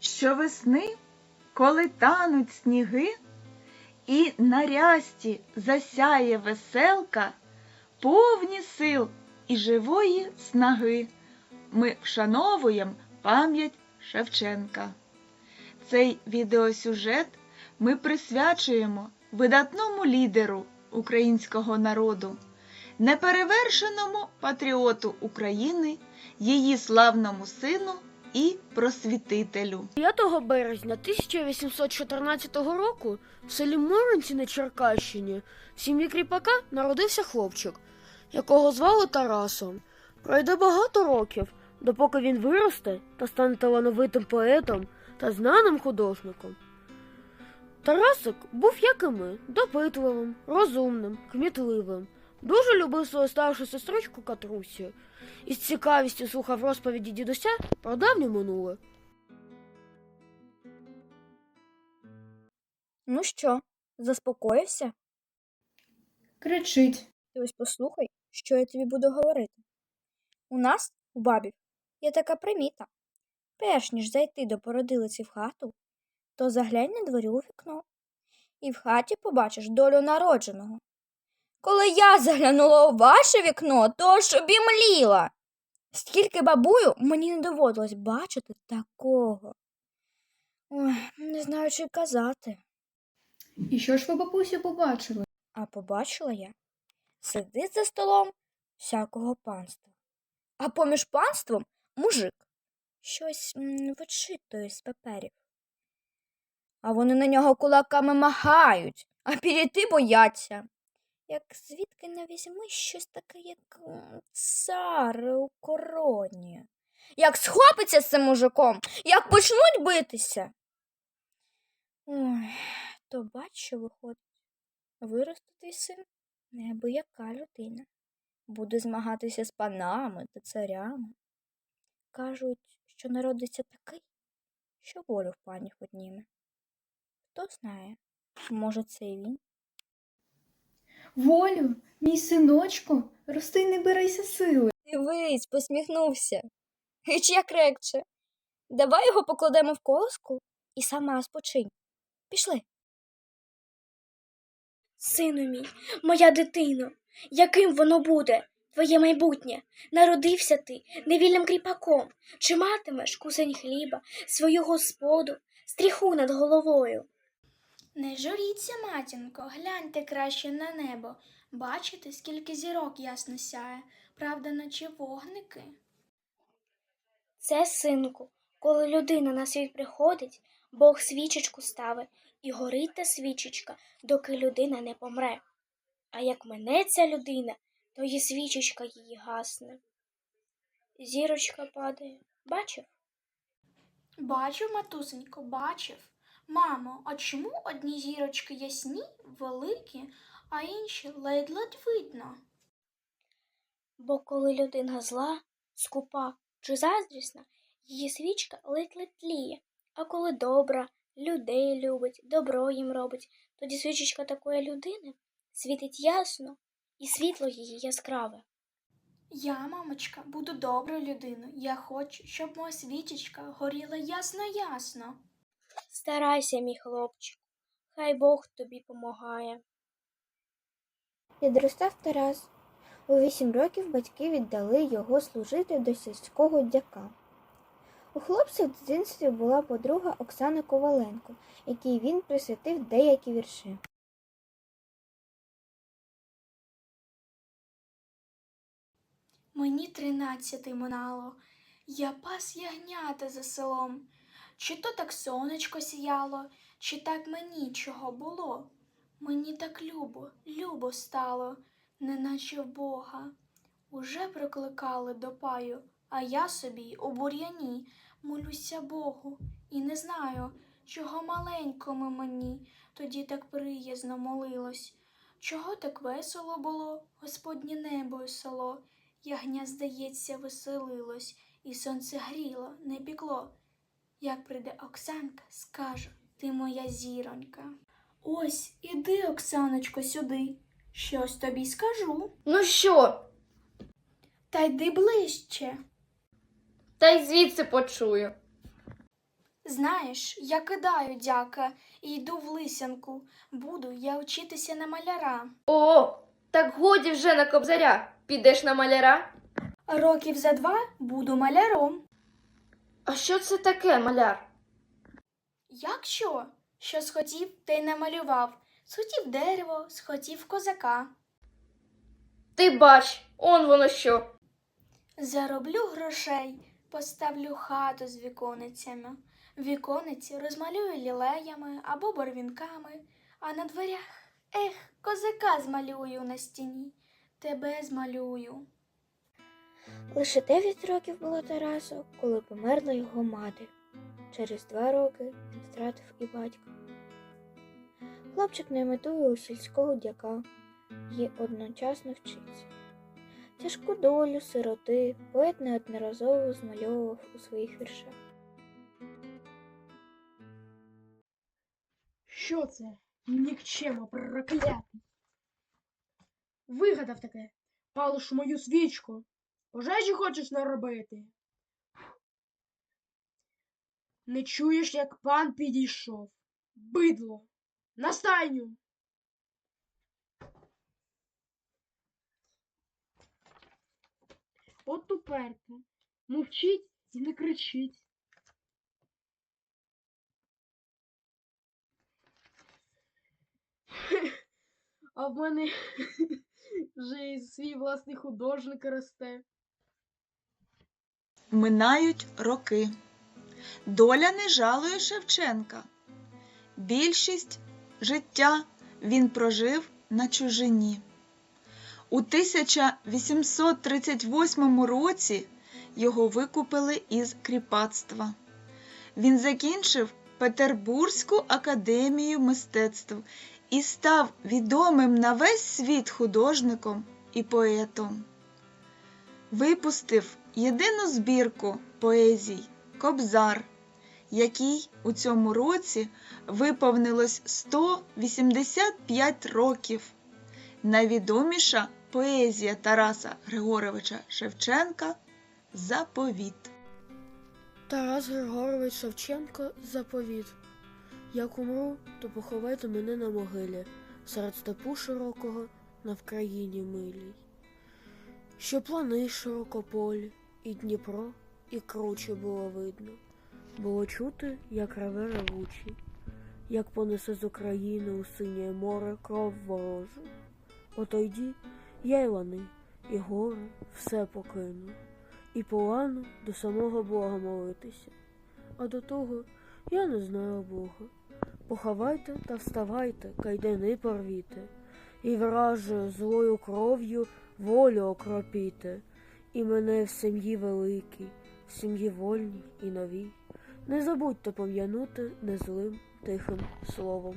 Щовесни, коли тануть сніги, і на рясті засяє веселка, повні сил і живої снаги, ми вшановуємо пам'ять Шевченка. Цей відеосюжет ми присвячуємо видатному лідеру українського народу, неперевершеному патріоту України, її славному сину і просвітителю. 5 березня 1814 року в селі Моринці на Черкащині в сім'ї кріпака народився хлопчик, якого звали Тарасом. Пройде багато років, допоки він виросте та стане талановитим поетом та знаним художником. Тарасик був, як і ми, допитливим, розумним, кмітливим. Дуже любив свою старшу сестричку Катрусю і з цікавістю слухав розповіді дідуся про давнє минуле. Ну що, заспокоївся? Кричить. Ти ось послухай, що я тобі буду говорити. У нас, у бабів, є така приміта. Перш ніж зайти до породилиці в хату, то заглянь на дворі у вікно, і в хаті побачиш долю народженого. Коли я заглянула у ваше вікно, то ж обімліла. Скільки бабую мені не доводилось бачити такого. Ой, не знаю, що й казати. І що ж ви, бабусю, побачили? А побачила я сидить за столом всякого панства, а поміж панством мужик щось вичитує з паперів. А вони на нього кулаками махають, а підійти бояться. Як звідки не візьми щось таке, як цар у короні. Як схопиться з цим мужиком, як почнуть битися. Ой, то бач, що виходить. Виросте твій син неабияка людина. Буде змагатися з панами та царями. Кажуть, що народиться такий, що волю в панів одніме. Хто знає, може, це і він. Волю, мій синочку, рости й не берися сили. Дивись, посміхнувся. І чи як рекче. Давай його покладемо в колоску і сама спочинь. Пішли. Сину мій, моя дитино, яким воно буде, твоє майбутнє? Народився ти невільним кріпаком, чи матимеш кусень хліба, свою господу, стріху над головою? Не журіться, матінко, гляньте краще на небо. Бачите, скільки зірок ясно сяє, правда, наче вогники. Це, синку, коли людина на світ приходить, Бог свічечку ставить, і горить та свічечка, доки людина не помре. А як мене ця людина, то і свічечка її гасне. Зірочка падає. Бачив? Бачив, матусенько, бачив. Мамо, а чому одні зірочки ясні, великі, а інші ледь-ледь видно? Бо коли людина зла, скупа чи заздрісна, її свічка ледь-ледь тліє, а коли добра, людей любить, добро їм робить, тоді свічечка такої людини світить ясно, і світло її яскраве. Я, мамочка, буду доброю людиною. Я хочу, щоб моя свічечка горіла ясно-ясно. Старайся, мій хлопчику, хай Бог тобі помагає. Підростав Тарас. У вісім років батьки віддали його служити до сільського дяка. У хлопця в дитинстві була подруга Оксана Коваленко, якій він присвятив деякі вірші. Мені тринадцятий минало, я пас ягнята за селом. Чи то так сонечко сіяло, чи так мені чого було? Мені так любо, любо стало, неначе в Бога. Уже прокликали до паю, а я собі у бур'яні молюся Богу і не знаю, чого маленькому мені тоді так приязно молилось. Чого так весело було, Господнє небо і село, ягня, здається, веселилось, і сонце гріло, не пікло. Як прийде Оксанка, скажу, ти моя зіронька. Ось, іди, Оксаночко, сюди. Щось тобі скажу. Ну що? Та йди ближче. Та й звідси почую. Знаєш, я кидаю дяка і йду в лисянку. Буду я вчитися на маляра. О, так годі вже на кобзаря. Підеш на маляра? Років за два буду маляром. А що це таке, маляр? Як що? Що схотів, те й намалював. Схотів дерево, схотів козака. Ти бач, он воно що. Зароблю грошей, поставлю хату з віконицями. Вікониці розмалюю лілеями або барвінками, а на дверях, ех, козака змалюю на стіні, тебе змалюю. Лише дев'ять років було Тарасу, коли померла його мати. Через два роки він втратив і батька. Хлопчик не метує у сільського дяка і одночасно вчиться. Тяжку долю сироти поет неодноразово змальовував у своїх віршах. Що це? Нікчема проклятий. Вигадав таке. Палиш мою свічку. Пожежі хочеш наробити? Не чуєш, як пан підійшов. Бидло. На стайню. От туперка. Мовчить і не кричить. А в мене вже і свій власний художник росте. Минають роки. Доля не жалує Шевченка. Більшість життя він прожив на чужині. У 1838 році його викупили із кріпацтва. Він закінчив Петербурзьку академію мистецтв і став відомим на весь світ художником і поетом. Випустив єдину збірку поезій Кобзар, якій у цьому році виповнилось 185 років. Найвідоміша поезія Тараса Григоровича Шевченка Заповіт. Тарас Григорович Шевченко заповіт. Як умру, то поховайте мене на могилі, серед степу широкого на Вкраїні милій. Що плани широкополі, і Дніпро, і круче було видно. Було чути, як реве ревучий, як понесе з України у синє море кров ворожу. Отойді я й лани, і гори все покину, і полану до самого Бога молитися. А до того я не знаю Бога. Поховайте та вставайте, кайдани порвіте, і вражу злою кров'ю волю окропіте, і мене в сім'ї великій, в сім'ї вольній і новій. Не забудьте пом'янути незлим тихим словом.